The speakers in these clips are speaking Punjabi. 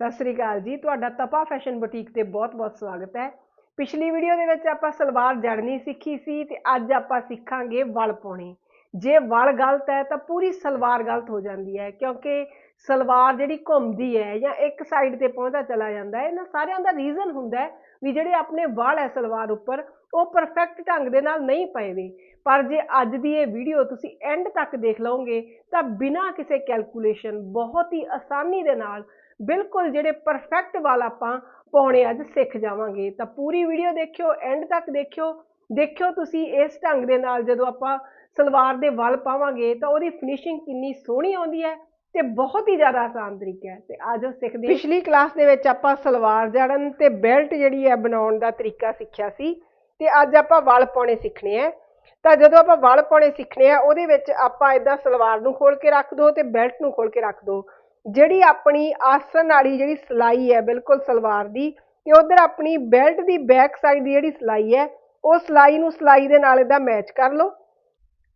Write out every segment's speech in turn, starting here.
ਸਤਿ ਸ੍ਰੀ ਅਕਾਲ ਜੀ, ਤੁਹਾਡਾ ਤਪਾ ਫੈਸ਼ਨ ਬੁਟੀਕ ਤੇ ਬਹੁਤ-ਬਹੁਤ ਸਵਾਗਤ ਹੈ। ਪਿਛਲੀ ਵੀਡੀਓ ਦੇ ਵਿੱਚ ਆਪਾਂ ਸਲਵਾਰ ਜੜਨੀ ਸਿੱਖੀ ਸੀ ਤੇ ਅੱਜ ਆਪਾਂ ਸਿੱਖਾਂਗੇ ਵਲ ਪਾਉਣੇ। ਜੇ ਵਲ ਗਲਤ ਹੈ ਤਾਂ ਪੂਰੀ ਸਲਵਾਰ ਗਲਤ ਹੋ ਜਾਂਦੀ ਹੈ, ਕਿਉਂਕਿ ਸਲਵਾਰ ਜਿਹੜੀ ਘੁੰਮਦੀ ਹੈ ਜਾਂ ਇੱਕ ਸਾਈਡ ਤੇ ਪਹੁੰਚਦਾ ਚਲਾ ਜਾਂਦਾ ਹੈ, ਇਹਨਾਂ ਸਾਰਿਆਂ ਦਾ ਰੀਜ਼ਨ ਹੁੰਦਾ ਹੈ ਵੀ ਜਿਹੜੇ ਆਪਣੇ ਵਾਲ ਹੈ ਸਲਵਾਰ ਉੱਪਰ, ਉਹ ਪਰਫੈਕਟ ਢੰਗ ਦੇ ਨਾਲ ਨਹੀਂ ਪਏ ਵੇ। ਪਰ ਜੇ ਅੱਜ ਦੀ ਇਹ ਵੀਡੀਓ ਤੁਸੀਂ ਐਂਡ ਤੱਕ ਦੇਖ ਲਓਗੇ ਤਾਂ ਬਿਨਾਂ ਕਿਸੇ ਕੈਲਕੂਲੇਸ਼ਨ ਬਹੁਤ ਹੀ ਆਸਾਨੀ ਦੇ ਨਾਲ ਬਿਲਕੁਲ ਜਿਹੜੇ ਪਰਫੈਕਟ ਵਾਲ ਆਪਾਂ ਪਾਉਣੇ ਅੱਜ ਸਿੱਖ ਜਾਵਾਂਗੇ। ਤਾਂ ਪੂਰੀ ਵੀਡੀਓ ਦੇਖਿਓ ਐਂਡ ਤੱਕ ਦੇਖਿਓ। ਦੇਖਿਓ ਤੁਸੀਂ ਇਸ ਢੰਗ ਦੇ ਨਾਲ ਜਦੋਂ ਆਪਾਂ ਸਲਵਾਰ ਦੇ ਵਾਲ ਪਾਵਾਂਗੇ ਤਾਂ ਉਹਦੀ ਫਿਨਿਸ਼ਿੰਗ ਕਿੰਨੀ ਸੋਹਣੀ ਆਉਂਦੀ ਹੈ ਤੇ ਬਹੁਤ ਹੀ ਜ਼ਿਆਦਾ ਆਸਾਨ ਤਰੀਕਾ ਹੈ। ਤੇ ਉਹ ਸਿੱਖਦੇ ਪਿਛਲੀ ਕਲਾਸ ਦੇ ਵਿੱਚ ਆਪਾਂ ਸਲਵਾਰ ਜੜਨ ਤੇ ਬੈਲਟ ਜਿਹੜੀ ਹੈ ਬਣਾਉਣ ਦਾ ਤਰੀਕਾ ਸਿੱਖਿਆ ਸੀ ਤੇ ਅੱਜ ਆਪਾਂ ਵਾਲ ਪਾਉਣੇ ਸਿੱਖਣੇ ਆ ਤਾਂ ਜਦੋਂ ਆਪਾਂ ਵਾਲ ਪਾਉਣੇ ਸਿੱਖਣੇ ਆ ਉਹਦੇ ਵਿੱਚ ਆਪਾਂ ਇਦਾਂ ਸਲਵਾਰ ਨੂੰ ਖੋਲ ਕੇ ਰੱਖ ਦੋ ਤੇ ਬੈਲਟ ਨੂੰ ਖੋਲ ਕੇ ਰੱਖ ਦੋ। ਜਿਹੜੀ ਆਪਣੀ ਆਸਨ ਵਾਲੀ ਜਿਹੜੀ ਸਲਾਈ ਹੈ, ਬਿਲਕੁਲ ਸਲਵਾਰ ਦੀ, ਤੇ ਉਧਰ ਆਪਣੀ ਬੈਲਟ ਦੀ ਬੈਕ ਸਾਈਡ ਦੀ ਜਿਹੜੀ ਸਲਾਈ ਹੈ, ਉਹ ਸਲਾਈ ਨੂੰ ਸਲਾਈ ਦੇ ਨਾਲ ਇਹਦਾ ਮੈਚ ਕਰ ਲਓ।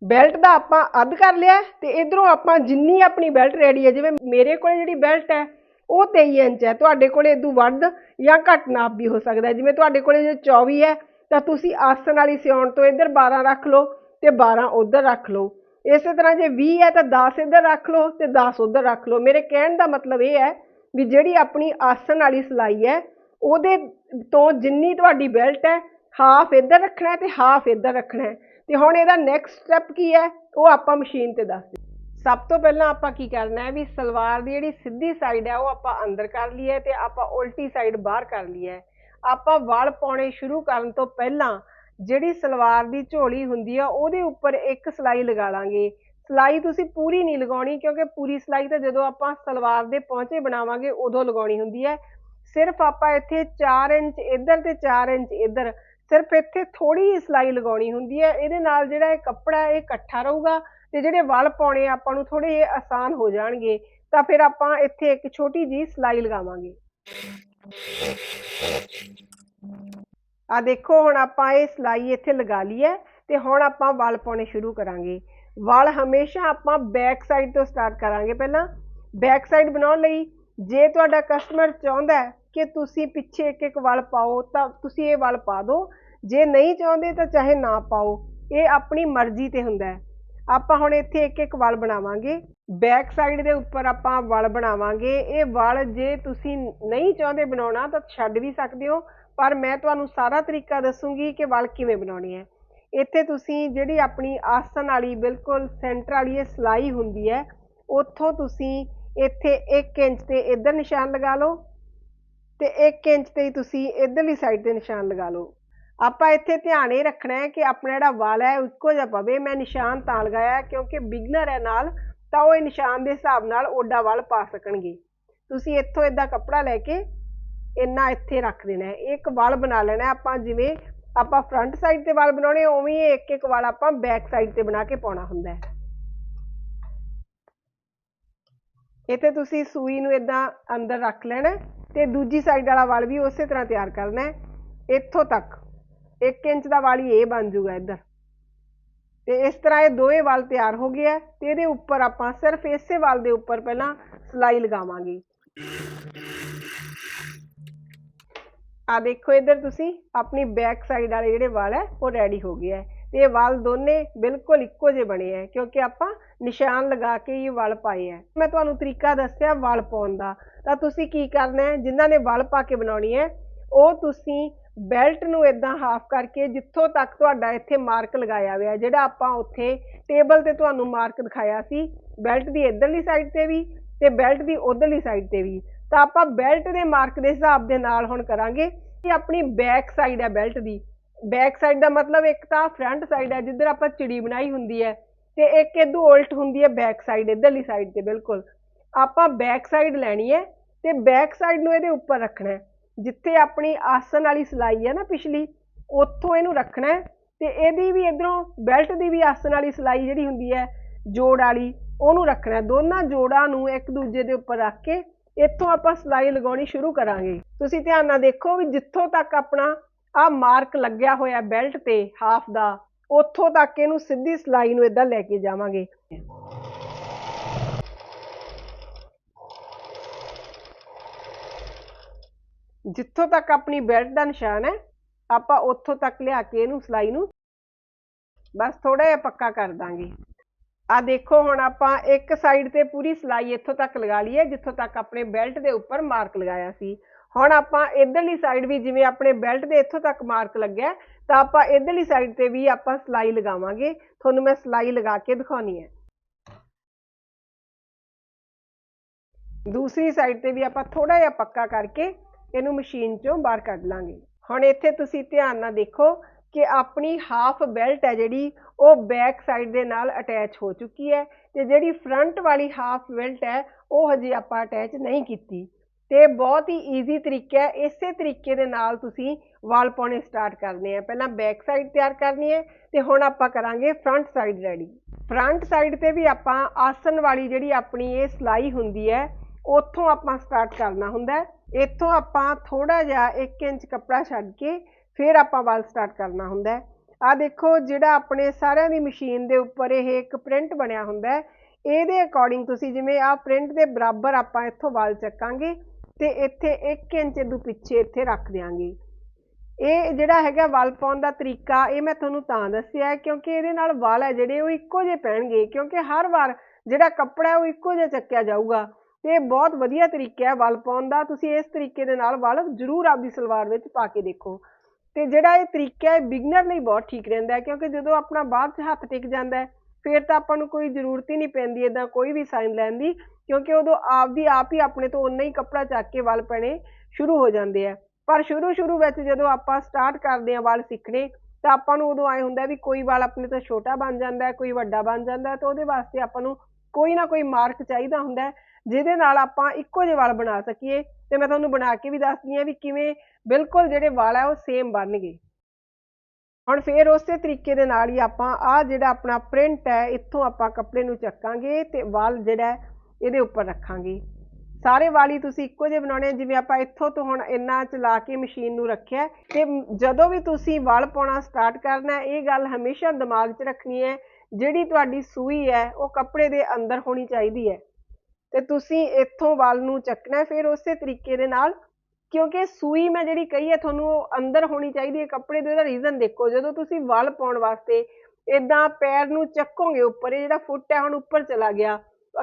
ਬੈਲਟ ਦਾ ਆਪਾਂ ਅੱਧ ਕਰ ਲਿਆ ਤੇ ਇਧਰੋਂ ਆਪਾਂ ਜਿੰਨੀ ਆਪਣੀ ਬੈਲਟ ਰੈਡੀ ਹੈ, ਜਿਵੇਂ ਮੇਰੇ ਕੋਲੇ ਜਿਹੜੀ ਬੈਲਟ ਹੈ, ਉਹ 23 ਇੰਚ ਹੈ, ਤੁਹਾਡੇ ਕੋਲੇ ਇਦੋਂ ਵੱਧ ਜਾਂ ਘੱਟ ਨਾਪ ਵੀ ਹੋ ਸਕਦਾ ਜਿਵੇਂ ਤੁਹਾਡੇ ਕੋਲੇ ਜੇ 24 ਹੈ, ਤਾਂ ਤੁਸੀਂ ਆਸਨ ਵਾਲੀ ਸਿਉਣ ਤੋਂ ਇੱਧਰ 12 ਰੱਖ ਲਓ ਤੇ 12 ਉਧਰ ਰੱਖ ਲਓ। ਇਸੇ ਤਰ੍ਹਾਂ ਜੇ 20 ਹੈ ਤਾਂ 10 ਇੱਧਰ ਰੱਖ ਲਓ ਤੇ 10 ਉੱਧਰ ਰੱਖ ਲਓ। ਮੇਰੇ ਕਹਿਣ ਦਾ ਮਤਲਬ ਇਹ ਹੈ ਵੀ ਜਿਹੜੀ ਆਪਣੀ ਆਸਣ ਵਾਲੀ ਸਲਾਈ ਹੈ, ਉਹਦੇ ਤੋਂ ਜਿੰਨੀ ਤੁਹਾਡੀ ਬੈਲਟ ਹੈ ਹਾਫ ਇੱਧਰ ਰੱਖਣਾ ਹੈ ਤੇ ਹਾਫ ਇੱਧਰ ਰੱਖਣਾ ਹੈ। ਤੇ ਹੁਣ ਇਹਦਾ ਨੈਕਸਟ ਸਟੈਪ ਕੀ ਹੈ, ਉਹ ਆਪਾਂ ਮਸ਼ੀਨ ਤੇ ਦੱਸਦੇ ਸਭ ਤੋਂ ਪਹਿਲਾਂ ਆਪਾਂ ਕੀ ਕਰਨਾ ਹੈ ਵੀ ਸਲਵਾਰ ਦੀ ਜਿਹੜੀ ਸਿੱਧੀ ਸਾਈਡ ਹੈ, ਉਹ ਆਪਾਂ ਅੰਦਰ ਕਰ ਲਈਏ ਹੈ ਤੇ ਆਪਾਂ ਉਲਟੀ ਸਾਈਡ ਬਾਹਰ ਕਰ ਲਈਏ। ਆਪਾਂ ਵਲ ਪਾਉਣੇ ਸ਼ੁਰੂ ਕਰਨ ਤੋਂ ਪਹਿਲਾਂ ਜਿਹੜੀ ਸਲਵਾਰ ਦੀ ਝੋਲੀ ਹੁੰਦੀ ਆ, ਉਹਦੇ ਉੱਪਰ ਇੱਕ ਸਲਾਈ ਲਗਾ ਲਾਂਗੇ। ਸਲਾਈ ਤੁਸੀਂ ਪੂਰੀ ਨਹੀਂ ਲਗਾਉਣੀ, ਕਿਉਂਕਿ ਪੂਰੀ ਸਲਾਈ ਤਾਂ ਜਦੋਂ ਆਪਾਂ ਸਲਵਾਰ ਦੇ ਪਹੁੰਚੇ ਬਣਾਵਾਂਗੇ, ਉਦੋਂ ਲਗਾਉਣੀ ਹੁੰਦੀ ਹੈ। ਸਿਰਫ ਆਪਾਂ ਇੱਥੇ 4 ਇੰਚ ਇੱਧਰ ਤੇ 4 ਇੰਚ ਇੱਧਰ, ਸਿਰਫ ਇੱਥੇ ਥੋੜੀ ਜਿਹੀ ਸਲਾਈ ਲਗਾਉਣੀ ਹੁੰਦੀ ਹੈ। ਇਹਦੇ ਨਾਲ ਜਿਹੜਾ ਇਹ ਕੱਪੜਾ ਇਹ ਇਕੱਠਾ ਰਹੂਗਾ ਤੇ ਜਿਹੜੇ ਵਲ ਪਾਉਣੇ ਆਪਾਂ ਨੂੰ ਥੋੜੇ ਜਿਹੇ ਆਸਾਨ ਹੋ ਜਾਣਗੇ। ਤਾਂ ਫਿਰ ਆਪਾਂ ਇੱਥੇ ਇੱਕ ਛੋਟੀ ਜਿਹੀ ਸਲਾਈ ਲਗਾਵਾਂਗੇ। ਆ ਦੇਖੋ, ਹੁਣ ਆਪਾਂ ਇਹ ਸਲਾਈ ਇੱਥੇ ਲਗਾ ਲਈ ਹੈ ਤੇ ਹੁਣ ਆਪਾਂ ਵਲ ਪਾਉਣੇ ਸ਼ੁਰੂ ਕਰਾਂਗੇ। ਵਾਲ ਹਮੇਸ਼ਾ ਆਪਾਂ ਬੈਕ ਸਾਈਡ ਤੋਂ ਸਟਾਰਟ ਕਰਾਂਗੇ ਪਹਿਲਾਂ। ਬੈਕ ਸਾਈਡ ਬਣਾਉਣ ਲਈ ਜੇ ਤੁਹਾਡਾ ਕਸਟਮਰ ਚਾਹੁੰਦਾ ਕਿ ਤੁਸੀਂ ਪਿੱਛੇ ਇੱਕ ਇੱਕ ਵਲ ਪਾਓ, ਤਾਂ ਤੁਸੀਂ ਇਹ ਵਾਲ ਪਾ ਦਿਓ। ਜੇ ਨਹੀਂ ਚਾਹੁੰਦੇ ਤਾਂ ਚਾਹੇ ਨਾ ਪਾਓ, ਇਹ ਆਪਣੀ ਮਰਜ਼ੀ ਤੇ ਹੁੰਦਾ ਹੈ। ਆਪਾਂ ਹੁਣ ਇੱਥੇ ਇੱਕ ਇੱਕ ਵਲ ਬਣਾਵਾਂਗੇ। ਬੈਕ ਸਾਈਡ ਦੇ ਉੱਪਰ ਆਪਾਂ ਵਲ ਬਣਾਵਾਂਗੇ। ਇਹ ਵਲ ਜੇ ਤੁਸੀਂ ਨਹੀਂ ਚਾਹੁੰਦੇ ਬਣਾਉਣਾ ਤਾਂ ਛੱਡ ਵੀ ਸਕਦੇ ਹੋ। ਪਰ ਮੈਂ ਤੁਹਾਨੂੰ ਸਾਰਾ ਤਰੀਕਾ ਦੱਸੂਗੀ ਕਿ ਵਲ ਕਿਵੇਂ ਬਣਾਉਣੀ ਹੈ ਇੱਥੇ ਤੁਸੀਂ ਜਿਹੜੀ ਆਪਣੀ ਆਸਨ ਵਾਲੀ ਬਿਲਕੁਲ ਸੈਂਟਰ ਵਾਲੀ ਇਹ ਸਲਾਈ ਹੁੰਦੀ ਹੈ, ਉੱਥੋਂ ਤੁਸੀਂ ਇੱਥੇ 1 ਇੰਚ ਤੇ ਇੱਧਰ ਨਿਸ਼ਾਨ ਲਗਾ ਲਓ ਤੇ 1 ਇੰਚ ਤੇ ਹੀ ਤੁਸੀਂ ਇੱਧਰਲੀ ਸਾਈਡ ਤੇ ਨਿਸ਼ਾਨ ਲਗਾ ਲਓ। ਆਪਾਂ ਇੱਥੇ ਧਿਆਨ ਇਹ ਰੱਖਣਾ ਹੈ ਕਿ ਆਪਣਾ ਜਿਹੜਾ ਵਾਲ ਹੈ, ਉਹ ਇੱਕੋ ਜਿਹਾ ਪਵੇ। ਮੈਂ ਨਿਸ਼ਾਨ ਤਾਂ ਲਗਾਇਆ ਕਿਉਂਕਿ ਬਿਗਨਰ ਹੈ ਨਾਲ, ਤਾਂ ਉਹ ਇਹ ਨਿਸ਼ਾਨ ਦੇ ਹਿਸਾਬ ਨਾਲ ਓਡਾ ਵਾਲ ਪਾ ਸਕਣਗੇ। ਤੁਸੀਂ ਇੱਥੋਂ ਇਦਾਂ ਕੱਪੜਾ ਲੈ ਕੇ ਇੰਨਾ ਇੱਥੇ ਰੱਖ ਦੇਣਾ ਹੈ। ਇੱਕ ਵਾਲ ਬਣਾ ਲੈਣਾ ਆਪਾਂ ਜਿਵੇਂ ਆਪਾਂ ਫਰੰਟ ਸਾਈਡ ਤੇ ਵਾਲ ਬਣਾਉਣੇ, ਉਵੇਂ ਹੀ ਇੱਕ ਇੱਕ ਵਾਲ ਆਪਾਂ ਬੈਕ ਸਾਈਡ ਤੇ ਬਣਾ ਕੇ ਪਾਉਣਾ ਹੁੰਦਾ ਹੈ। ਇੱਥੇ ਤੁਸੀਂ ਸੂਈ ਨੂੰ ਇਦਾਂ ਅੰਦਰ ਰੱਖ ਲੈਣਾ ਤੇ ਦੂਜੀ ਸਾਈਡ ਵਾਲਾ ਵਾਲ ਵੀ ਉਸੇ ਤਰ੍ਹਾਂ ਤਿਆਰ ਕਰਨਾ ਹੈ। ਇੱਥੋਂ ਤੱਕ 1 ਇੰਚ ਦਾ ਵਾਲ ਇਹ ਬਣ ਜੂਗਾ ਇੱਧਰ। ਤੇ ਇਸ ਤਰ੍ਹਾਂ ਇਹ ਦੋਵੇਂ ਵਾਲ ਤਿਆਰ ਹੋ ਗਏ ਆ ਤੇ ਇਹਦੇ ਉੱਪਰ ਆਪਾਂ ਸਿਰਫ ਇਸੇ ਵਾਲ ਦੇ ਉੱਪਰ ਪਹਿਲਾਂ ਸਲਾਈ ਲਗਾਵਾਂਗੇ। ਆ ਦੇਖੋ ਇੱਧਰ ਤੁਸੀਂ, ਆਪਣੀ ਬੈਕ ਸਾਈਡ ਵਾਲੇ ਜਿਹੜੇ ਵਾਲ ਹੈ, ਉਹ ਰੈਡੀ ਹੋ ਗਏ ਹੈ। ਤੇ ਇਹ ਵਾਲ ਦੋਨੇ ਬਿਲਕੁਲ ਇੱਕੋ ਜਿਹੇ ਬਣੇ ਹੈ, ਕਿਉਂਕਿ ਆਪਾਂ ਨਿਸ਼ਾਨ ਲਗਾ ਕੇ ਇਹ ਵਾਲ ਪਾਏ ਹੈ। ਮੈਂ ਤੁਹਾਨੂੰ ਤਰੀਕਾ ਦੱਸਿਆ ਵਾਲ ਪਾਉਣ ਦਾ। ਤਾਂ ਤੁਸੀਂ ਕੀ ਕਰਨਾ ਹੈ, ਜਿਨ੍ਹਾਂ ਨੇ ਵਾਲ ਪਾ ਕੇ ਬਣਾਉਣੀ ਹੈ, ਉਹ ਤੁਸੀਂ ਬੈਲਟ ਨੂੰ ਇਦਾਂ ਹਾਫ ਕਰਕੇ ਜਿੱਥੋਂ ਤੱਕ ਤੁਹਾਡਾ ਇੱਥੇ ਮਾਰਕ ਲਗਾਇਆ ਹੋਇਆ ਜਿਹੜਾ ਆਪਾਂ ਉੱਥੇ ਟੇਬਲ ਤੇ ਤੁਹਾਨੂੰ ਮਾਰਕ ਦਿਖਾਇਆ ਸੀ ਬੈਲਟ ਦੀ ਇਧਰਲੀ ਸਾਈਡ ਤੇ ਵੀ ਤੇ ਬੈਲਟ ਦੀ ਉਧਰਲੀ ਸਾਈਡ ਤੇ ਵੀ। ਤਾਂ ਆਪਾਂ ਬੈਲਟ ਦੇ ਮਾਰਕ ਦੇ ਹਿਸਾਬ ਦੇ ਨਾਲ ਹੁਣ ਕਰਾਂਗੇ। ਇਹ ਆਪਣੀ ਬੈਕ ਸਾਈਡ ਹੈ ਬੈਲਟ ਦੀ। ਬੈਕ ਸਾਈਡ ਦਾ ਮਤਲਬ ਇੱਕ ਤਾਂ ਫਰੰਟ ਸਾਈਡ ਹੈ, ਜਿੱਧਰ ਆਪਾਂ ਚਿੜੀ ਬਣਾਈ ਹੁੰਦੀ ਹੈ ਤੇ ਇੱਕ ਇਦੋਂ ਉਲਟ ਹੁੰਦੀ ਹੈ ਬੈਕ ਸਾਈਡ ਇਧਰਲੀ ਸਾਈਡ ਤੇ, ਬਿਲਕੁਲ। ਆਪਾਂ ਬੈਕ ਸਾਈਡ ਲੈਣੀ ਹੈ ਤੇ ਬੈਕ ਸਾਈਡ ਨੂੰ ਇਹਦੇ ਉੱਪਰ ਰੱਖਣਾ ਹੈ। ਜਿੱਥੇ ਆਪਣੀ ਆਸਨ ਵਾਲੀ ਸਲਾਈ ਹੈ ਨਾ ਪਿਛਲੀ, ਉੱਥੋਂ ਇਹਨੂੰ ਰੱਖਣਾ ਹੈ ਤੇ ਇਹਦੀ ਵੀ ਇਧਰੋਂ ਬੈਲਟ ਦੀ ਵੀ ਆਸਨ ਵਾਲੀ ਸਲਾਈ ਜਿਹੜੀ ਹੁੰਦੀ ਹੈ, ਜੋੜ ਵਾਲੀ, ਉਹਨੂੰ ਰੱਖਣਾ ਦੋਨਾਂ ਜੋੜਾਂ ਨੂੰ ਇੱਕ ਦੂਜੇ ਦੇ ਉੱਪਰ ਰੱਖ ਕੇ ਇੱਥੋਂ ਆਪਾਂ ਸਲਾਈ ਲਗਾਉਣੀ ਸ਼ੁਰੂ ਕਰਾਂਗੇ। ਤੁਸੀਂ ਧਿਆਨ ਨਾਲ ਦੇਖੋ ਵੀ ਜਿੱਥੋਂ ਤੱਕ ਆਪਣਾ ਆ ਮਾਰਕ ਲੱਗਿਆ ਹੋਇਆ ਬੈਲਟ ਤੇ ਹਾਫ ਦਾ, ਉੱਥੋਂ ਤੱਕ ਇਹਨੂੰ ਸਿੱਧੀ ਸਲਾਈ ਨੂੰ ਇਦਾਂ ਲੈ ਕੇ ਜਾਵਾਂਗੇ। ਜਿੱਥੋਂ ਤੱਕ ਆਪਣੀ ਬੈਲਟ ਦਾ ਨਿਸ਼ਾਨ ਹੈ, ਆਪਾਂ ਉੱਥੋਂ ਤੱਕ ਲਿਆ ਕੇ ਇਹਨੂੰ ਸਲਾਈ ਨੂੰ ਬਸ ਥੋੜਾ ਜਿਹਾ ਪੱਕਾ ਕਰ ਦਾਂਗੇ। ਆ ਦੇਖੋ, ਹੁਣ ਆਪਾਂ ਇੱਕ ਸਾਈਡ ਤੇ ਪੂਰੀ ਸਲਾਈ ਇੱਥੋਂ ਤੱਕ ਲਗਾ ਲਈ ਹੈ ਜਿੱਥੋਂ ਤੱਕ ਆਪਣੇ ਬੈਲਟ ਦੇ ਉੱਪਰ ਮਾਰਕ ਲਗਾਇਆ ਸੀ। ਹੁਣ ਆਪਾਂ ਇਧਰਲੀ ਸਾਈਡ ਵੀ ਜਿਵੇਂ ਆਪਣੇ ਬੈਲਟ ਦੇ ਇੱਥੋਂ ਤੱਕ ਮਾਰਕ ਲੱਗਿਆ, ਤਾਂ ਆਪਾਂ ਇਧਰਲੀ ਸਾਈਡ ਤੇ ਵੀ ਆਪਾਂ ਸਲਾਈ ਲਗਾਵਾਂਗੇ। ਤੁਹਾਨੂੰ ਮੈਂ ਸਲਾਈ ਲਗਾ ਕੇ ਦਿਖਾਉਣੀ ਹੈ। ਦੂਸਰੀ ਸਾਈਡ ਤੇ ਵੀ ਆਪਾਂ ਥੋੜਾ ਜਿਹਾ ਪੱਕਾ ਕਰਕੇ ਇਹਨੂੰ ਮਸ਼ੀਨ ਚੋਂ ਬਾਹਰ ਕੱਢ ਲਾਂਗੇ। ਹੁਣ ਇੱਥੇ ਤੁਸੀਂ ਧਿਆਨ ਨਾਲ ਦੇਖੋ ਕਿ ਆਪਣੀ ਹਾਫ ਬੈਲਟ ਹੈ ਜਿਹੜੀ, ਉਹ ਬੈਕ ਸਾਈਡ ਦੇ ਨਾਲ ਅਟੈਚ ਹੋ ਚੁੱਕੀ ਹੈ ਤੇ ਜਿਹੜੀ ਫਰੰਟ ਵਾਲੀ ਹਾਫ ਬੈਲਟ ਹੈ, ਉਹ ਹਜੇ ਆਪਾਂ ਅਟੈਚ ਨਹੀਂ ਕੀਤੀ। ਤੇ ਬਹੁਤ ਹੀ ਈਜ਼ੀ ਤਰੀਕਾ ਹੈ, ਇਸੇ ਤਰੀਕੇ ਦੇ ਨਾਲ ਤੁਸੀਂ ਵਾਲ ਪਾਉਣੇ ਸਟਾਰਟ ਕਰਨੇ ਆ। ਪਹਿਲਾਂ ਬੈਕ ਸਾਈਡ ਤਿਆਰ ਕਰਨੀ ਹੈ ਤੇ ਹੁਣ ਆਪਾਂ ਕਰਾਂਗੇ front side ready front side ਤੇ ਵੀ ਆਪਾਂ ਆਸਨ ਵਾਲੀ ਜਿਹੜੀ ਆਪਣੀ ਇਹ ਸਲਾਈ ਹੁੰਦੀ ਹੈ, ਉੱਥੋਂ ਆਪਾਂ ਸਟਾਰਟ ਕਰਨਾ ਹੁੰਦਾ ਇੱਥੋਂ ਆਪਾਂ ਥੋੜਾ ਜਿਹਾ 1 ਇੰਚ ਕੱਪੜਾ ਛੱਡ ਕੇ ਫਿਰ ਆਪਾਂ ਵਾਲ ਸਟਾਰਟ ਕਰਨਾ ਹੁੰਦਾ ਹੈ। ਆ ਦੇਖੋ, ਜਿਹੜਾ ਆਪਣੇ ਸਾਰਿਆਂ ਦੀ ਮਸ਼ੀਨ ਦੇ ਉੱਪਰ ਇਹ ਇੱਕ ਪ੍ਰਿੰਟ ਬਣਿਆ ਹੁੰਦਾ ਇਹਦੇ ਅਕੋਰਡਿੰਗ ਤੁਸੀਂ ਜਿਵੇਂ ਆ ਪ੍ਰਿੰਟ ਦੇ ਬਰਾਬਰ ਆਪਾਂ ਇੱਥੋਂ ਵਾਲ ਚੱਕਾਂਗੇ ਤੇ ਇੱਥੇ 1 ਇੰਚ ਦੂ ਪਿੱਛੇ ਇੱਥੇ ਰੱਖ ਦਿਆਂਗੇ। ਇਹ ਜਿਹੜਾ ਹੈਗਾ ਵਾਲ ਪਾਉਣ ਦਾ ਤਰੀਕਾ, ਇਹ ਮੈਂ ਤੁਹਾਨੂੰ ਤਾਂ ਦੱਸਿਆ ਕਿਉਂਕਿ ਇਹਦੇ ਨਾਲ ਵਾਲ ਹੈ ਜਿਹੜੇ, ਉਹ ਇੱਕੋ ਜਿਹੇ ਪੈਣਗੇ, ਕਿਉਂਕਿ ਹਰ ਵਾਰ ਜਿਹੜਾ ਕੱਪੜਾ ਉਹ ਇੱਕੋ ਜਿਹਾ ਚੱਕਿਆ ਜਾਊਗਾ। ਤੇ ਇਹ ਬਹੁਤ ਵਧੀਆ ਤਰੀਕਾ ਹੈ ਵਾਲ ਪਾਉਣ ਦਾ। ਤੁਸੀਂ ਇਸ ਤਰੀਕੇ ਦੇ ਨਾਲ ਵਾਲ ਜ਼ਰੂਰ ਆਪਦੀ ਸਲਵਾਰ ਵਿੱਚ ਪਾ ਕੇ ਦੇਖੋ। ਤੇ ਜਿਹੜਾ ਇਹ ਤਰੀਕਾ ਹੈ ਬਿਗਨਰ ਲਈ ਬਹੁਤ ਠੀਕ ਰਹਿੰਦਾ ਹੈ, ਕਿਉਂਕਿ ਜਦੋਂ ਆਪਣਾ ਬਾਅਦ 'ਚ ਹੱਥ ਟਿਕ ਜਾਂਦਾ ਹੈ, ਫਿਰ ਤਾਂ ਆਪਾਂ ਨੂੰ ਕੋਈ ਜ਼ਰੂਰਤ ਹੀ ਨਹੀਂ ਪੈਂਦੀ ਇਦਾਂ ਕੋਈ ਵੀ ਸਾਈਨ ਲੈਣ ਦੀ, ਕਿਉਂਕਿ ਉਦੋਂ ਆਪਦੀ ਆਪ ਹੀ ਆਪਣੇ ਤੋਂ ਉਨਾ ਹੀ ਕੱਪੜਾ ਚੱਕ ਕੇ ਵਾਲ ਪੈਣੇ ਸ਼ੁਰੂ ਹੋ ਜਾਂਦੇ ਆ। ਪਰ ਸ਼ੁਰੂ ਸ਼ੁਰੂ ਵਿੱਚ ਜਦੋਂ ਆਪਾਂ ਸਟਾਰਟ ਕਰਦੇ ਆ ਵਾਲ ਸਿੱਖਣੇ, ਤਾਂ ਆਪਾਂ ਨੂੰ ਉਦੋਂ ਐ ਹੁੰਦਾ ਵੀ ਕੋਈ ਵਾਲ ਆਪਣੇ ਤੋਂ ਛੋਟਾ ਬਣ ਜਾਂਦਾ ਹੈ, ਕੋਈ ਵੱਡਾ ਬਣ ਜਾਂਦਾ ਹੈ, ਤਾਂ ਉਹਦੇ ਵਾਸਤੇ ਆਪਾਂ ਨੂੰ ਕੋਈ ਨਾ ਕੋਈ ਮਾਰਕ ਚਾਹੀਦਾ ਹੁੰਦਾ ਜਿਹਦੇ ਨਾਲ ਆਪਾਂ ਇੱਕੋ ਜਿਹੇ ਵਾਲ ਬਣਾ ਸਕੀਏ ਤੇ ਮੈਂ ਤੁਹਾਨੂੰ ਬਣਾ ਕੇ ਵੀ ਦੱਸਦੀ ਆ ਵੀ ਕਿਵੇਂ ਬਿਲਕੁਲ ਜਿਹੜੇ ਵਾਲ ਆ ਉਹ ਸੇਮ ਬਣਨਗੇ। ਹੁਣ ਫੇਰ ਉਸੇ ਤਰੀਕੇ ਦੇ ਨਾਲ ਹੀ ਆਪਾਂ ਆ ਜਿਹੜਾ ਆਪਣਾ ਪ੍ਰਿੰਟ ਹੈ, ਇੱਥੋਂ ਆਪਾਂ ਕੱਪੜੇ ਨੂੰ ਚੱਕਾਂਗੇ ਤੇ ਵਾਲ ਜਿਹੜਾ ਇਹਦੇ ਉੱਪਰ ਰੱਖਾਂਗੇ। ਸਾਰੇ ਵਾਲੀ ਤੁਸੀਂ ਇੱਕੋ ਜਿਹੇ ਬਣਾਉਣੇ ਜਿਵੇਂ ਆਪਾਂ ਇੱਥੋਂ ਤੋਂ ਹੁਣ ਇੰਨਾ ਚਲਾ ਕੇ ਮਸ਼ੀਨ ਨੂੰ ਰੱਖਿਆ ਤੇ ਜਦੋਂ ਵੀ ਤੁਸੀਂ ਵਾਲ ਪਾਉਣਾ ਸਟਾਰਟ ਕਰਨਾ ਇਹ ਗੱਲ ਹਮੇਸ਼ਾ ਦਿਮਾਗ 'ਚ ਰੱਖਣੀ ਹੈ, ਜਿਹੜੀ ਤੁਹਾਡੀ ਸੂਈ ਹੈ, ਉਹ ਕੱਪੜੇ ਦੇ ਅੰਦਰ ਹੋਣੀ ਚਾਹੀਦੀ ਹੈ। ਤੇ ਤੁਸੀਂ ਇੱਥੋਂ ਵੱਲ ਨੂੰ ਚੱਕਣਾ ਫਿਰ ਉਸੇ ਤਰੀਕੇ ਦੇ ਨਾਲ, ਕਿਉਂਕਿ ਸੂਈ ਮੈਂ ਜਿਹੜੀ ਕਹੀ ਹੈ ਤੁਹਾਨੂੰ ਉਹ ਅੰਦਰ ਹੋਣੀ ਚਾਹੀਦੀ ਹੈ ਕੱਪੜੇ ਦੇ, ਉਹਦਾ ਰੀਜ਼ਨ ਦੇਖੋ। ਜਦੋਂ ਤੁਸੀਂ ਵੱਲ ਪਾਉਣ ਵਾਸਤੇ ਇਦਾਂ ਪੈਰ ਨੂੰ ਚੱਕੋਗੇ ਉੱਪਰ, ਇਹ ਜਿਹੜਾ ਫੁੱਟ ਹੈ ਹੁਣ ਉੱਪਰ ਚਲਾ ਗਿਆ,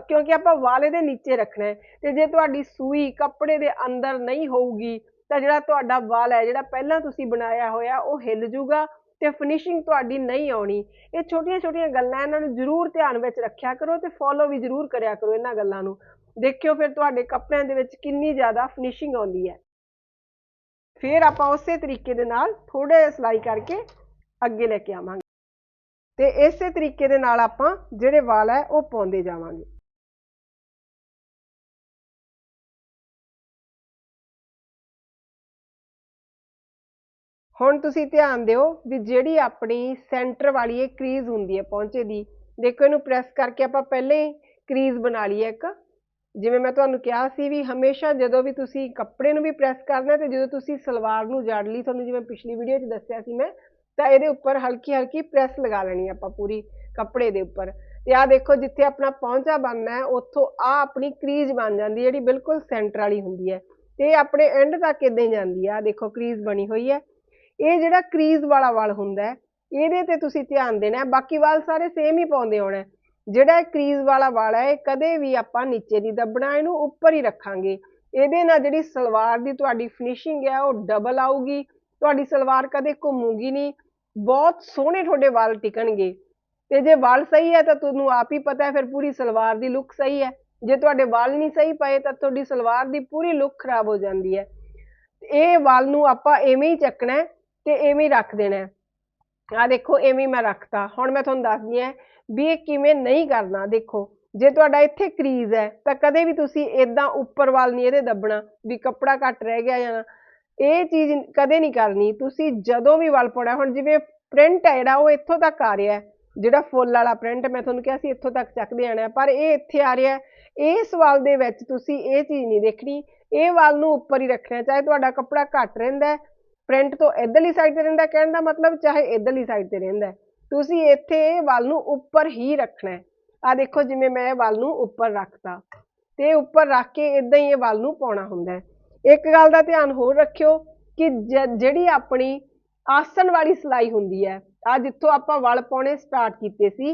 ਕਿਉਂਕਿ ਆਪਾਂ ਵਾਲ ਇਹਦੇ ਨੀਚੇ ਰੱਖਣਾ ਹੈ। ਤੇ ਜੇ ਤੁਹਾਡੀ ਸੂਈ ਕੱਪੜੇ ਦੇ ਅੰਦਰ ਨਹੀਂ ਹੋਊਗੀ, ਤਾਂ ਜਿਹੜਾ ਤੁਹਾਡਾ ਵਾਲ ਹੈ, ਜਿਹੜਾ ਪਹਿਲਾਂ ਤੁਸੀਂ ਬਣਾਇਆ ਹੋਇਆ, ਉਹ ਹਿੱਲ ਜੂਗਾ। ਤੇ ਫਿਨਿਸ਼ਿੰਗ ਤੁਹਾਡੀ ਨਹੀਂ ਆਉਣੀ। ਇਹ ਛੋਟੀਆਂ ਛੋਟੀਆਂ ਗੱਲਾਂ ਇਹਨਾਂ ਨੂੰ ਜ਼ਰੂਰ ਧਿਆਨ ਵਿੱਚ ਰੱਖਿਆ ਕਰੋ ਤੇ ਫੋਲੋ ਵੀ ਜ਼ਰੂਰ ਕਰਿਆ ਕਰੋ ਇਹਨਾਂ ਗੱਲਾਂ ਨੂੰ। ਦੇਖਿਓ ਫਿਰ ਤੁਹਾਡੇ ਕੱਪੜਿਆਂ ਦੇ ਵਿੱਚ ਕਿੰਨੀ ਜ਼ਿਆਦਾ ਫਿਨਿਸ਼ਿੰਗ ਆਉਂਦੀ ਹੈ। ਫਿਰ ਆਪਾਂ ਉਸੇ ਤਰੀਕੇ ਦੇ ਨਾਲ ਥੋੜਾ ਜਿਹਾ ਸਿਲਾਈ ਕਰਕੇ ਅੱਗੇ ਲੈ ਕੇ ਆਵਾਂਗੇ। ਤੇ ਇਸੇ ਤਰੀਕੇ ਦੇ ਨਾਲ ਆਪਾਂ ਜਿਹੜੇ ਵਾਲ ਹੈ ਉਹ ਪਾਉਂਦੇ ਜਾਵਾਂਗੇ। ਹੁਣ ਤੁਸੀਂ ਧਿਆਨ ਦਿਓ ਵੀ ਜਿਹੜੀ ਆਪਣੀ ਸੈਂਟਰ ਵਾਲੀ ਇਹ ਕਰੀਜ਼ ਹੁੰਦੀ ਹੈ ਪੌਂਚੇ ਦੀ, ਦੇਖੋ ਇਹਨੂੰ ਪ੍ਰੈਸ ਕਰਕੇ ਆਪਾਂ ਪਹਿਲੇ ਹੀ ਕਰੀਜ਼ ਬਣਾ ਲਈ ਹੈ ਇੱਕ। ਜਿਵੇਂ ਮੈਂ ਤੁਹਾਨੂੰ ਕਿਹਾ ਸੀ ਵੀ ਹਮੇਸ਼ਾ ਜਦੋਂ ਵੀ ਤੁਸੀਂ ਕੱਪੜੇ ਨੂੰ ਵੀ ਪ੍ਰੈਸ ਕਰਨਾ ਤੇ ਜਦੋਂ ਤੁਸੀਂ ਸਲਵਾਰ ਨੂੰ ਜੜ ਲਈ, ਤੁਹਾਨੂੰ ਜਿਵੇਂ ਪਿਛਲੀ ਵੀਡੀਓ 'ਚ ਦੱਸਿਆ ਸੀ ਮੈਂ, ਤਾਂ ਇਹਦੇ ਉੱਪਰ ਹਲਕੀ ਹਲਕੀ ਪ੍ਰੈਸ ਲਗਾ ਲੈਣੀ ਆਪਾਂ ਪੂਰੀ ਕੱਪੜੇ ਦੇ ਉੱਪਰ। ਤੇ ਆਹ ਦੇਖੋ ਜਿੱਥੇ ਆਪਣਾ ਪੌਂਚਾ ਬਣਨਾ ਹੈ, ਉੱਥੋਂ ਆ ਆਪਣੀ ਕਰੀਜ਼ ਬਣ ਜਾਂਦੀ ਹੈ, ਜਿਹੜੀ ਬਿਲਕੁਲ ਸੈਂਟਰ ਵਾਲੀ ਹੁੰਦੀ ਹੈ। ਤੇ ਆਪਣੇ ਐਂਡ ਤੱਕ ਇਦਾਂ ਹੀ ਜਾਂਦੀ ਹੈ। ਆ ਦੇਖੋ ਕਰੀਜ਼ ਬਣੀ ਹੋਈ ਹੈ। ਇਹ ਜਿਹੜਾ ਕਰੀਜ਼ ਵਾਲਾ ਵਾਲ ਹੁੰਦਾ ਇਹਦੇ ਤੇ ਤੁਸੀਂ ਧਿਆਨ ਦੇਣਾ ਬਾਕੀ ਵਾਲ ਸਾਰੇ ਸੇਮ ਹੀ ਪਾਉਂਦੇ ਹੋਣਾ ਜਿਹੜਾ ਇਹ ਕਰੀਜ਼ ਵਾਲਾ ਵਾਲ ਹੈ, ਇਹ ਕਦੇ ਵੀ ਆਪਾਂ ਨੀਚੇ ਨਹੀਂ ਦੱਬਣਾ, ਇਹਨੂੰ ਉੱਪਰ ਹੀ ਰੱਖਾਂਗੇ। ਇਹਦੇ ਨਾਲ ਜਿਹੜੀ ਸਲਵਾਰ ਦੀ ਤੁਹਾਡੀ ਫਿਨਿਸ਼ਿੰਗ ਹੈ, ਉਹ ਡਬਲ ਆਊਗੀ, ਤੁਹਾਡੀ ਸਲਵਾਰ ਕਦੇ ਘੁੰਮੂਗੀ ਨਹੀਂ, ਬਹੁਤ ਸੋਹਣੇ ਤੁਹਾਡੇ ਵਾਲ ਟਿਕਣਗੇ। ਤੇ ਜੇ ਵਾਲ ਸਹੀ ਹੈ, ਤਾਂ ਤੁਹਾਨੂੰ ਆਪ ਹੀ ਪਤਾ ਹੈ, ਫਿਰ ਪੂਰੀ ਸਲਵਾਰ ਦੀ ਲੁੱਕ ਸਹੀ ਹੈ। ਜੇ ਤੁਹਾਡੇ ਵਾਲ ਨਹੀਂ ਸਹੀ ਪਏ, ਤਾਂ ਤੁਹਾਡੀ ਸਲਵਾਰ ਦੀ ਪੂਰੀ ਲੁੱਕ ਖਰਾਬ ਹੋ ਜਾਂਦੀ ਹੈ। ਇਹ ਵਾਲ ਨੂੰ ਆਪਾਂ ਐਵੇਂ ਹੀ ਚੱਕਣਾ ਹੈ ਤੇ ਐਵੇਂ ਹੀ ਰੱਖ ਦੇਣਾ ਹੈ। ਆ ਦੇਖੋ, ਐਵੇਂ ਮੈਂ ਰੱਖਤਾ। ਹੁਣ ਮੈਂ ਤੁਹਾਨੂੰ ਦੱਸਦੀ ਹਾਂ ਵੀ ਇਹ ਕਿਵੇਂ ਨਹੀਂ ਕਰਨਾ। ਦੇਖੋ, ਜੇ ਤੁਹਾਡਾ ਇੱਥੇ ਕਰੀਜ਼ ਹੈ, ਤਾਂ ਕਦੇ ਵੀ ਤੁਸੀਂ ਇਦਾਂ ਉੱਪਰ ਵੱਲ ਨਹੀਂ ਇਹਦੇ ਦੱਬਣਾ ਵੀ ਕੱਪੜਾ ਘੱਟ ਰਹਿ ਗਿਆ ਜਾਂ ਇਹ ਚੀਜ਼ ਕਦੇ ਨਹੀਂ ਕਰਨੀ। ਤੁਸੀਂ ਜਦੋਂ ਵੀ ਵੱਲ ਪਾਉਣਾ, ਹੁਣ ਜਿਵੇਂ ਪ੍ਰਿੰਟ ਹੈ ਜਿਹੜਾ, ਉਹ ਇੱਥੋਂ ਤੱਕ ਆ ਰਿਹਾ ਜਿਹੜਾ ਫੁੱਲ ਵਾਲਾ ਪ੍ਰਿੰਟ, ਮੈਂ ਤੁਹਾਨੂੰ ਕਿਹਾ ਸੀ ਇੱਥੋਂ ਤੱਕ ਚੱਕਦੇ ਆਣਾ ਪਰ ਇਹ ਇੱਥੇ ਆ ਰਿਹਾ ਇਸ ਵਾਲ ਦੇ ਵਿੱਚ ਤੁਸੀਂ ਇਹ ਚੀਜ਼ ਨਹੀਂ ਦੇਖਣੀ। ਇਹ ਵਾਲ ਨੂੰ ਉੱਪਰ ਹੀ ਰੱਖਣਾ ਚਾਹੇ ਤੁਹਾਡਾ ਕੱਪੜਾ ਘੱਟ ਰਹਿੰਦਾ ਫਰੰਟ ਤੋਂ ਇਧਰਲੀ ਸਾਈਡ ਤੇ ਰਹਿੰਦਾ, ਕਹਿਣ ਦਾ ਮਤਲਬ ਚਾਹੇ ਇਧਰਲੀ ਸਾਈਡ ਤੇ ਰਹਿੰਦਾ ਤੁਸੀਂ ਇੱਥੇ ਇਹ ਵਾਲ ਨੂੰ ਉੱਪਰ ਹੀ ਰੱਖਣਾ ਹੈ। ਆ ਦੇਖੋ ਜਿਵੇਂ ਮੈਂ ਵੱਲ ਨੂੰ ਉੱਪਰ ਰੱਖਤਾ। ਤੇ ਉੱਪਰ ਰੱਖ ਕੇ ਇਦਾਂ ਹੀ ਇਹ ਵੱਲ ਨੂੰ ਪਾਉਣਾ ਹੁੰਦਾ ਹੈ। ਇੱਕ ਗੱਲ ਦਾ ਧਿਆਨ ਹੋਰ ਰੱਖਿਓ ਕਿ ਜਿਹੜੀ ਆਪਣੀ ਆਸਣ ਵਾਲੀ ਸਿਲਾਈ ਹੁੰਦੀ ਹੈ ਆ ਜਿੱਥੋਂ ਆਪਾਂ ਵਲ ਪਾਉਣੇ ਸਟਾਰਟ ਕੀਤੇ ਸੀ,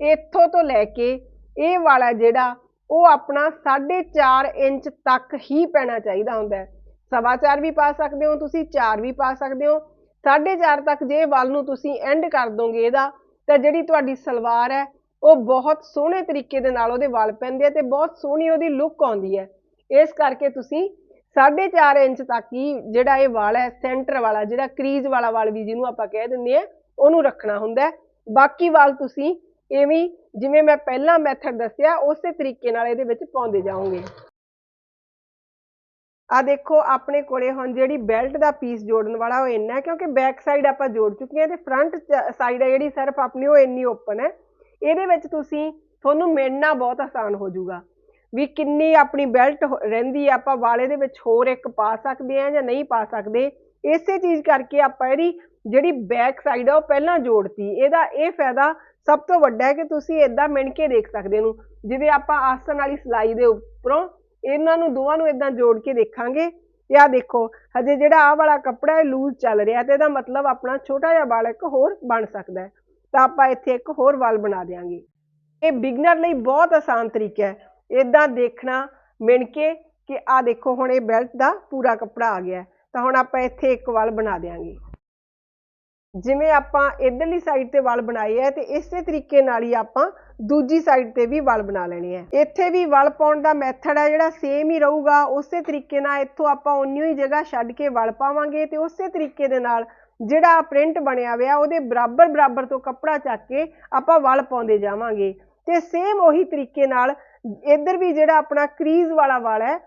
ਇੱਥੋਂ ਤੋਂ ਲੈ ਕੇ ਇਹ ਵਾਲਾ ਜਿਹੜਾ ਉਹ ਆਪਣਾ 4.5 ਇੰਚ ਤੱਕ ਹੀ ਪੈਣਾ ਚਾਹੀਦਾ ਹੁੰਦਾ ਹੈ। ਸਵਾ ਚਾਰ ਵੀ ਪਾ ਸਕਦੇ ਹੋ, ਤੁਸੀਂ 4 ਵੀ ਪਾ ਸਕਦੇ ਹੋ। 4.5 ਤੱਕ ਜੇ ਵਲ ਨੂੰ ਤੁਸੀਂ ਐਂਡ ਕਰ ਦੋਗੇ ਇਹਦਾ, ਤਾਂ ਜਿਹੜੀ ਤੁਹਾਡੀ ਸਲਵਾਰ ਹੈ, ਉਹ ਬਹੁਤ ਸੋਹਣੇ ਤਰੀਕੇ ਦੇ ਨਾਲ ਉਹਦੇ ਵਲ ਪੈਂਦੇ ਆ ਤੇ ਬਹੁਤ ਸੋਹਣੀ ਉਹਦੀ ਲੁੱਕ ਆਉਂਦੀ ਹੈ। ਇਸ ਕਰਕੇ ਤੁਸੀਂ 4.5 ਇੰਚ ਤੱਕ ਹੀ ਜਿਹੜਾ ਇਹ ਵਾਲ ਹੈ ਸੈਂਟਰ ਵਾਲਾ, ਜਿਹੜਾ ਕਰੀਜ਼ ਵਾਲਾ ਵਾਲ ਵੀ ਜਿਹਨੂੰ ਆਪਾਂ ਕਹਿ ਦਿੰਦੇ ਆ ਉਹਨੂੰ ਰੱਖਣਾ ਹੁੰਦਾ ਬਾਕੀ ਵਾਲ ਤੁਸੀਂ ਐਵੇਂ ਹੀ ਜਿਵੇਂ ਮੈਂ ਪਹਿਲਾਂ ਮੈਥਡ ਦੱਸਿਆ, ਉਸੇ ਤਰੀਕੇ ਨਾਲ ਇਹਦੇ ਵਿੱਚ ਪਾਉਂਦੇ ਜਾਓਗੇ। ਆ ਦੇਖੋ, ਆਪਣੇ ਕੋਲੇ ਹੁਣ ਜਿਹੜੀ ਬੈਲਟ ਦਾ ਪੀਸ ਜੋੜਨ ਵਾਲਾ ਉਹ ਇੰਨਾ ਕਿਉਂਕਿ ਬੈਕ ਸਾਈਡ ਆਪਾਂ ਜੋੜ ਚੁੱਕੇ ਹਾਂ ਤੇ ਫਰੰਟ ਸਾਈਡ ਹੈ ਜਿਹੜੀ, ਸਿਰਫ ਆਪਣੀ ਉਹ ਇੰਨੀ ਓਪਨ ਹੈ। ਇਹਦੇ ਵਿੱਚ ਤੁਸੀਂ ਤੁਹਾਨੂੰ ਮਿਣਨਾ ਬਹੁਤ ਆਸਾਨ ਹੋ ਜਾਊਗਾ। ਵੀ ਕਿੰਨੀ ਆਪਣੀ ਬੈਲਟ ਰਹਿੰਦੀ ਹੈ, ਆਪਾਂ ਵਾਲੇ ਦੇ ਵਿੱਚ ਹੋਰ ਇੱਕ ਪਾ ਸਕਦੇ ਆ ਜਾਂ ਨਹੀਂ ਪਾ ਸਕਦੇ। ਇਸੇ ਚੀਜ਼ ਕਰਕੇ ਆਪਾਂ ਇਹਦੀ ਜਿਹੜੀ ਬੈਕ ਸਾਈਡ ਆ ਉਹ ਪਹਿਲਾਂ ਜੋੜਤੀ। ਇਹਦਾ ਇਹ ਫਾਇਦਾ ਸਭ ਤੋਂ ਵੱਡਾ ਹੈ ਕਿ ਤੁਸੀਂ ਇਦਾਂ ਮਿਣ ਕੇ ਦੇਖ ਸਕਦੇ ਨੂੰ ਜਿਵੇਂ ਆਪਾਂ ਆਸਣ ਵਾਲੀ ਸਿਲਾਈ ਦੇ ਉੱਪਰੋਂ ਇਹਨਾਂ ਨੂੰ ਦੋਵਾਂ ਨੂੰ ਇਦਾਂ ਜੋੜ ਕੇ ਦੇਖਾਂਗੇ। ਤੇ ਆ ਦੇਖੋ, ਹਜੇ ਜਿਹੜਾ ਆਹ ਵਾਲਾ ਕੱਪੜਾ ਹੈ ਲੂਜ਼ ਚੱਲ ਰਿਹਾ ਤੇ ਇਹਦਾ ਮਤਲਬ ਆਪਣਾ ਛੋਟਾ ਜਿਹਾ ਵਾਲ ਇੱਕ ਹੋਰ ਬਣ ਸਕਦਾ ਹੈ। ਤਾਂ ਆਪਾਂ ਇੱਥੇ ਇੱਕ ਹੋਰ ਵਾਲ ਬਣਾ ਦਿਆਂਗੇ। ਇਹ ਬਿਗਨਰ ਲਈ ਬਹੁਤ ਆਸਾਨ ਤਰੀਕਾ ਹੈ। ਇਦਾਂ ਦੇਖਣਾ ਮਿਣ ਕੇ ਕਿ ਆ ਦੇਖੋ, ਹੁਣ ਇਹ ਬੈਲਟ ਦਾ ਪੂਰਾ ਕੱਪੜਾ ਆ ਗਿਆ ਤਾਂ ਹੁਣ ਆਪਾਂ ਇੱਥੇ ਇੱਕ ਵਾਲ ਬਣਾ ਦੇਾਂਗੇ ਜਿਵੇਂ ਆਪਾਂ ਇਧਰਲੀ ਸਾਈਡ ਤੇ ਵਲ ਬਣਾਏ ਹੈ ਤੇ ਇਸੇ ਤਰੀਕੇ ਨਾਲ ਹੀ ਆਪਾਂ ਦੂਜੀ ਸਾਈਡ ਤੇ ਵੀ ਵਲ ਬਣਾ ਲੈਣੇ ਆ। ਇੱਥੇ ਵੀ ਵਲ ਪਾਉਣ ਦਾ ਮੈਥਡ ਹੈ ਜਿਹੜਾ ਸੇਮ ਹੀ ਰਹੂਗਾ, ਉਸੇ ਤਰੀਕੇ ਨਾਲ ਇੱਥੋਂ ਆਪਾਂ ਉਨੀ ਹੀ ਜਗ੍ਹਾ ਛੱਡ ਕੇ ਵਲ ਪਾਵਾਂਗੇ ਤੇ ਉਸੇ ਤਰੀਕੇ ਦੇ ਨਾਲ ਜਿਹੜਾ ਪ੍ਰਿੰਟ ਬਣਿਆ ਹੋਇਆ ਉਹਦੇ ਬਰਾਬਰ ਬਰਾਬਰ ਤੋਂ ਕੱਪੜਾ ਚੱਕ ਕੇ ਆਪਾਂ ਵਲ ਪਾਉਂਦੇ ਜਾਵਾਂਗੇ। ਤੇ ਸੇਮ ਉਹੀ ਤਰੀਕੇ ਨਾਲ ਇੱਧਰ ਵੀ ਜਿਹੜਾ ਆਪਣਾ ਕਰੀਜ਼ ਵਾਲਾ ਵਾਲ ਹੈ,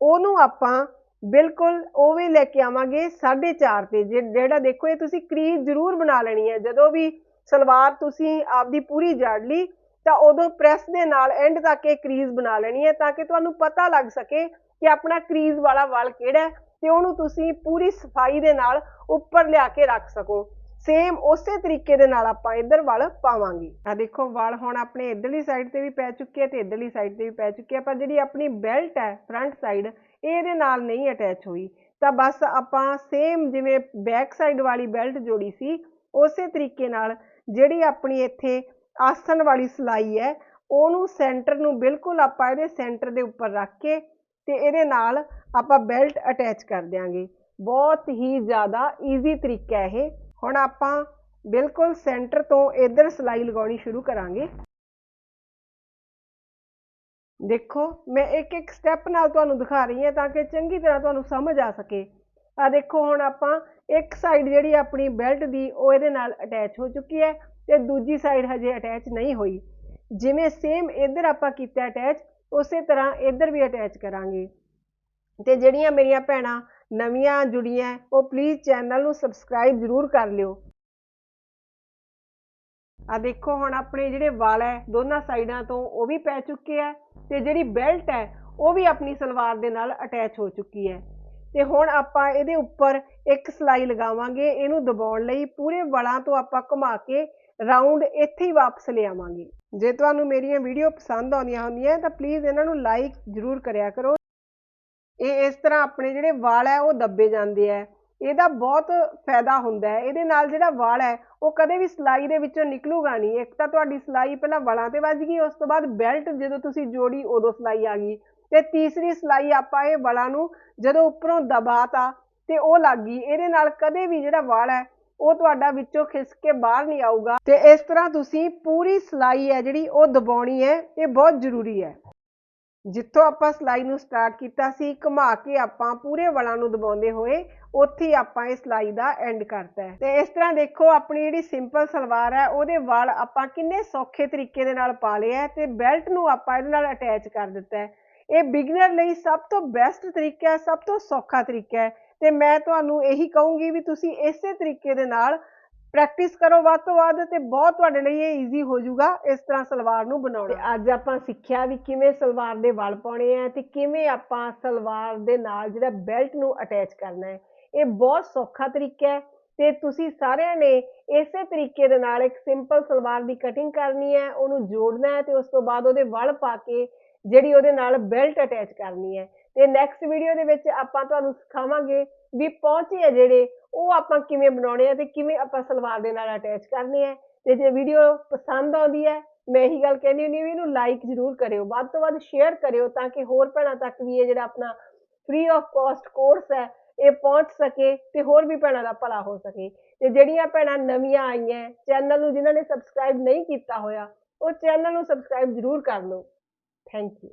ਉਹਨੂੰ ਆਪਾਂ ਬਿਲਕੁਲ, ਉਹ ਵੀ ਲੈ ਕੇ ਆਵਾਂਗੇ 4.5 ਤੇ। ਜੇ- ਜਿਹੜਾ ਦੇਖੋ, ਇਹ ਤੁਸੀਂ ਕਰੀਜ਼ ਜ਼ਰੂਰ ਬਣਾ ਲੈਣੀ ਹੈ। ਜਦੋਂ ਵੀ ਸਲਵਾਰ ਤੁਸੀਂ ਆਪਦੀ ਪੂਰੀ ਜੜ ਲਈ, ਤਾਂ ਉਦੋਂ ਪ੍ਰੈਸ ਦੇ ਨਾਲ ਐਂਡ ਤੱਕ ਇਹ ਕਰੀਜ਼ ਬਣਾ ਲੈਣੀ ਹੈ ਤਾਂ ਕਿ ਤੁਹਾਨੂੰ ਪਤਾ ਲੱਗ ਸਕੇ ਕਿ ਆਪਣਾ ਕਰੀਜ਼ ਵਾਲਾ ਵਾਲ ਕਿਹੜਾ ਹੈ ਤੇ ਉਹਨੂੰ ਤੁਸੀਂ ਪੂਰੀ ਸਫ਼ਾਈ ਦੇ ਨਾਲ ਉੱਪਰ ਲਿਆ ਕੇ ਰੱਖ ਸਕੋ। ਸੇਮ ਉਸੇ ਤਰੀਕੇ ਦੇ ਨਾਲ ਆਪਾਂ ਇੱਧਰ ਵਾਲ ਪਾਵਾਂਗੇ। ਆ ਦੇਖੋ, ਵਾਲ ਹੁਣ ਆਪਣੇ ਇੱਧਰਲੀ ਸਾਈਡ ਤੇ ਵੀ ਪੈ ਚੁੱਕੇ ਆ ਤੇ ਇੱਧਰਲੀ ਸਾਈਡ ਤੇ ਵੀ ਪੈ ਚੁੱਕੇ ਆ। ਪਰ ਜਿਹੜੀ ਆਪਣੀ ਬੈਲਟ ਹੈ ਫਰੰਟ ਸਾਈਡ ਇਹਦੇ ਨਾਲ ਨਹੀਂ ਅਟੈਚ ਹੋਈ। ਤਾਂ ਬਸ ਆਪਾਂ ਸੇਮ ਜਿਵੇਂ ਬੈਕ ਸਾਈਡ ਵਾਲੀ ਬੈਲਟ ਜੋੜੀ ਸੀ, ਉਸੇ ਤਰੀਕੇ ਨਾਲ ਜਿਹੜੀ ਆਪਣੀ ਇੱਥੇ ਆਸਣ ਵਾਲੀ ਸਿਲਾਈ ਹੈ, ਉਹਨੂੰ ਸੈਂਟਰ ਨੂੰ ਬਿਲਕੁਲ ਆਪਾਂ ਇਹਦੇ ਸੈਂਟਰ ਦੇ ਉੱਪਰ ਰੱਖ ਕੇ ਤੇ ਇਹਦੇ ਨਾਲ ਆਪਾਂ ਬੈਲਟ ਅਟੈਚ ਕਰ ਦਿਆਂਗੇ। ਬਹੁਤ ਹੀ ਜ਼ਿਆਦਾ ਈਜ਼ੀ ਤਰੀਕਾ ਇਹ। ਹੁਣ ਆਪਾਂ ਬਿਲਕੁਲ ਸੈਂਟਰ ਤੋਂ ਇੱਧਰ ਸਿਲਾਈ ਲਗਾਉਣੀ ਸ਼ੁਰੂ ਕਰਾਂਗੇ। ਦੇਖੋ, ਮੈਂ ਇੱਕ ਇੱਕ ਸਟੈਪ ਨਾਲ ਤੁਹਾਨੂੰ ਦਿਖਾ ਰਹੀ ਹਾਂ ਤਾਂ ਕਿ ਚੰਗੀ ਤਰ੍ਹਾਂ ਤੁਹਾਨੂੰ ਸਮਝ ਆ ਸਕੇ। ਆ ਦੇਖੋ, ਹੁਣ ਆਪਾਂ ਇੱਕ ਸਾਈਡ ਜਿਹੜੀ ਆਪਣੀ ਬੈਲਟ ਦੀ, ਉਹ ਇਹਦੇ ਨਾਲ ਅਟੈਚ ਹੋ ਚੁੱਕੀ ਹੈ ਤੇ ਦੂਜੀ ਸਾਈਡ ਹਜੇ ਅਟੈਚ ਨਹੀਂ ਹੋਈ। ਜਿਵੇਂ ਸੇਮ ਇੱਧਰ ਆਪਾਂ ਕੀਤਾ ਅਟੈਚ ਉਸੇ ਤਰ੍ਹਾਂ ਇੱਧਰ ਵੀ ਅਟੈਚ ਕਰਾਂਗੇ। ਤੇ ਜਿਹੜੀਆਂ ਮੇਰੀਆਂ ਭੈਣਾਂ ਨਵੀਆਂ ਜੁੜੀਆਂ, ਉਹ ਪਲੀਜ਼ ਚੈਨਲ ਨੂੰ ਸਬਸਕ੍ਰਾਈਬ ਜ਼ਰੂਰ ਕਰ ਲਿਓ। ਆ ਦੇਖੋ ਹੁਣ ਆਪਣੇ ਜਿਹੜੇ ਵਾਲ ਹੈ, ਦੋਨਾਂ ਸਾਈਡਾਂ ਤੋਂ ਉਹ ਵੀ ਪੈ ਚੁੱਕੇ ਆ ਤੇ ਜਿਹੜੀ ਬੈਲਟ ਹੈ, ਉਹ ਵੀ ਆਪਣੀ ਸਲਵਾਰ ਦੇ ਨਾਲ ਅਟੈਚ ਹੋ ਚੁੱਕੀ ਹੈ। ਤੇ ਹੁਣ ਆਪਾਂ ਇਹਦੇ ਉੱਪਰ ਇੱਕ ਸਲਾਈ ਲਗਾਵਾਂਗੇ, ਇਹਨੂੰ ਦਬਾਉਣ ਲਈ ਪੂਰੇ ਵਾਲਾਂ ਤੋਂ ਆਪਾਂ ਘੁਮਾ ਕੇ ਰਾਉਂਡ ਇੱਥੇ ਹੀ ਵਾਪਸ ਲਿਆਵਾਂਗੇ ਜੇ ਤੁਹਾਨੂੰ ਮੇਰੀਆਂ ਵੀਡੀਓ ਪਸੰਦ ਆਉਂਦੀਆਂ ਹੁੰਦੀਆਂ ਤਾਂ ਪਲੀਜ਼ ਇਹਨਾਂ ਨੂੰ ਲਾਈਕ ਜ਼ਰੂਰ ਕਰਿਆ ਕਰੋ। ਇਹ ਇਸ ਤਰ੍ਹਾਂ ਆਪਣੇ ਜਿਹੜੇ ਵਾਲ ਹੈ, ਉਹ ਦੱਬੇ ਜਾਂਦੇ ਆ। ਇਹਦਾ ਬਹੁਤ ਫਾਇਦਾ ਹੁੰਦਾ ਹੈ। ਇਹਦੇ ਨਾਲ ਜਿਹੜਾ ਵਾਲ ਹੈ, ਉਹ ਕਦੇ ਵੀ ਸਿਲਾਈ ਦੇ ਵਿੱਚੋਂ ਨਿਕਲੂਗਾ ਨਹੀਂ। ਇੱਕ ਤਾਂ ਤੁਹਾਡੀ ਸਿਲਾਈ ਪਹਿਲਾਂ ਵਾਲਾਂ ਤੇ ਵੱਜ ਗਈ, ਉਸ ਤੋਂ ਬਾਅਦ ਬੈਲਟ ਜਦੋਂ ਤੁਸੀਂ ਜੋੜੀ, ਉਦੋਂ ਸਿਲਾਈ ਆ ਗਈ। ਤੇ ਤੀਸਰੀ ਸਿਲਾਈ ਆਪਾਂ ਇਹ ਵਾਲਾਂ ਨੂੰ ਜਦੋਂ ਉੱਪਰੋਂ ਦਬਾਤਾ ਤੇ ਉਹ ਲੱਗ ਗਈ। ਇਹਦੇ ਨਾਲ ਕਦੇ ਵੀ ਜਿਹੜਾ ਵਾਲ ਹੈ, ਉਹ ਤੁਹਾਡਾ ਵਿੱਚੋਂ ਖਿਸਕ ਕੇ ਬਾਹਰ ਨਹੀਂ ਆਊਗਾ। ਤੇ ਇਸ ਤਰ੍ਹਾਂ ਤੁਸੀਂ ਪੂਰੀ ਸਿਲਾਈ ਹੈ ਜਿਹੜੀ, ਉਹ ਦਬਾਉਣੀ ਹੈ। ਇਹ ਬਹੁਤ ਜ਼ਰੂਰੀ ਹੈ। ਜਿੱਥੋਂ ਆਪਾਂ ਸਿਲਾਈ ਨੂੰ ਸਟਾਰਟ ਕੀਤਾ ਸੀ, ਘੁਮਾ ਕੇ ਆਪਾਂ ਪੂਰੇ ਵਲਾਂ ਨੂੰ ਦਬਾਉਂਦੇ ਹੋਏ ਉੱਥੇ ਹੀ ਆਪਾਂ ਇਹ ਸਿਲਾਈ ਦਾ ਐਂਡ ਕਰਤਾ ਹੈ। ਤੇ ਇਸ ਤਰ੍ਹਾਂ ਦੇਖੋ, ਆਪਣੀ ਜਿਹੜੀ ਸਿੰਪਲ ਸਲਵਾਰ ਹੈ, ਉਹਦੇ ਵਾਲ ਆਪਾਂ ਕਿੰਨੇ ਸੌਖੇ ਤਰੀਕੇ ਦੇ ਨਾਲ ਪਾ ਲਏ ਹੈ ਤੇ ਬੈਲਟ ਨੂੰ ਆਪਾਂ ਇਹਦੇ ਨਾਲ ਅਟੈਚ ਕਰ ਦਿੱਤਾ ਹੈ। ਇਹ ਬਿਗਨਰ ਲਈ ਸਭ ਤੋਂ ਬੈਸਟ ਤਰੀਕਾ ਹੈ, ਸਭ ਤੋਂ ਸੌਖਾ ਤਰੀਕਾ ਹੈ। ਤੇ ਮੈਂ ਤੁਹਾਨੂੰ ਇਹੀ ਕਹੂੰਗੀ ਵੀ ਤੁਸੀਂ ਇਸੇ ਤਰੀਕੇ ਦੇ ਨਾਲ ਪ੍ਰੈਕਟਿਸ ਕਰੋ ਵੱਧ ਤੋਂ ਵੱਧ ਤੇ ਬਹੁਤ ਤੁਹਾਡੇ ਲਈ ਇਹ ਈਜ਼ੀ ਹੋ ਜਾਊਗਾ ਇਸ ਤਰ੍ਹਾਂ ਸਲਵਾਰ ਨੂੰ ਬਣਾਉਣਾ। ਤੇ ਅੱਜ ਆਪਾਂ ਸਿੱਖਿਆ ਵੀ ਕਿਵੇਂ ਸਲਵਾਰ ਦੇ ਵਲ ਪਾਉਣੇ ਆ ਤੇ ਕਿਵੇਂ ਆਪਾਂ ਸਲਵਾਰ ਦੇ ਨਾਲ ਜਿਹੜਾ ਬੈਲਟ ਨੂੰ ਅਟੈਚ ਕਰਨਾ ਹੈ। ਇਹ ਬਹੁਤ ਸੌਖਾ ਤਰੀਕਾ ਹੈ ਤੇ ਤੁਸੀਂ ਸਾਰਿਆਂ ਨੇ ਇਸੇ ਤਰੀਕੇ ਦੇ ਨਾਲ ਇੱਕ ਸਿੰਪਲ ਸਲਵਾਰ ਦੀ ਕਟਿੰਗ ਕਰਨੀ ਹੈ, ਉਹਨੂੰ ਜੋੜਨਾ ਹੈ ਤੇ ਉਸ ਤੋਂ ਬਾਅਦ ਉਹਦੇ ਵਲ ਪਾ ਕੇ ਜਿਹੜੀ ਉਹਦੇ ਨਾਲ ਬੈਲਟ ਅਟੈਚ ਕਰਨੀ ਹੈ। ਤੇ ਨੈਕਸਟ ਵੀਡੀਓ ਦੇ ਵਿੱਚ ਆਪਾਂ ਤੁਹਾਨੂੰ ਸਿਖਾਵਾਂਗੇ ਵੀ ਪੌਂਚੇ ਆ ਜਿਹੜੇ, ਉਹ ਆਪਾਂ ਕਿਵੇਂ ਬਣਾਉਣੇ ਆ ਤੇ ਕਿਵੇਂ ਆਪਾਂ ਸਲਵਾਰ ਦੇ ਨਾਲ ਅਟੈਚ ਕਰਨੇ ਆ। ਤੇ ਜੇ ਵੀਡੀਓ ਪਸੰਦ ਆਉਂਦੀ ਹੈ, ਮੈਂ ਇਹੀ ਗੱਲ ਕਹਿੰਦੀ ਹੁੰਦੀ ਵੀ ਇਹਨੂੰ ਲਾਈਕ ਜ਼ਰੂਰ ਕਰਿਓ, ਵੱਧ ਤੋਂ ਵੱਧ ਸ਼ੇਅਰ ਕਰਿਓ ਤਾਂ ਕਿ ਹੋਰ ਭੈਣਾਂ ਤੱਕ ਵੀ ਇਹ ਜਿਹੜਾ ਆਪਣਾ ਫ੍ਰੀ ਆਫ ਕਾਸਟ ਕੋਰਸ ਹੈ ਇਹ ਪਹੁੰਚ ਸਕੇ ਤੇ ਹੋਰ ਵੀ ਭੈਣਾਂ ਦਾ ਭਲਾ ਹੋ ਸਕੇ। ਤੇ ਜਿਹੜੀਆਂ ਭੈਣਾਂ ਨਵੀਆਂ ਆਈਆਂ, ਚੈਨਲ ਨੂੰ ਜਿਨ੍ਹਾਂ ਨੇ ਸਬਸਕ੍ਰਾਈਬ ਨਹੀਂ ਕੀਤਾ ਹੋਇਆ, ਉਹ ਚੈਨਲ ਨੂੰ ਸਬਸਕ੍ਰਾਈਬ ਜ਼ਰੂਰ ਕਰ ਲਓ। Thank you